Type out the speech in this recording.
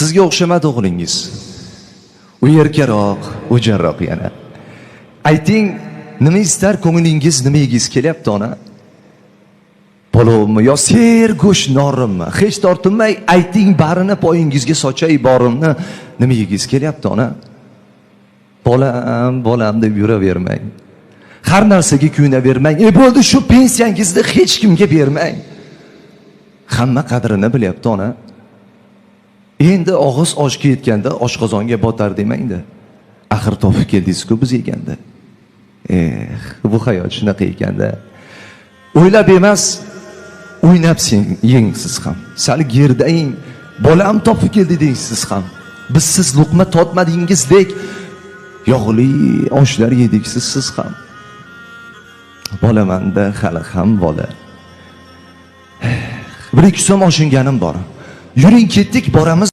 sizga o'xshamadi o'g'lingiz. U erkaroq o'jarroq yana. Ayting nima istar ko'nglingiz nima yegiz kelyapti ona? Palovmi yo ser go'sht norimmi? Hech tortinmay ayting barini poyingizga sochay borimni. Nima yegiz kelyapti ona? Bolam bolam deb yuravermang. Har narsaga kuyunavermang. E bo'ldi shu pensiyangizni hech kimga bermang. Hamma qadrini bilyapti ona. Endi og'iz oshga yetganda oshqozonga botar demangda. Axir topib keldingizku biz yeganda. Eh bu hayot shunaqa ekanda. O'ylab emas o'ynab sen yeng siz ham. Sal gerdaying bolam topib keldi deng siz ham. Biz siz luqma totmadingizdek. Yog'li oshlar yedik siz siz ham. Bolamanda hali ham bola. Eh, bir ikki so'm oshinganim bor. Yuring ketdik boramiz.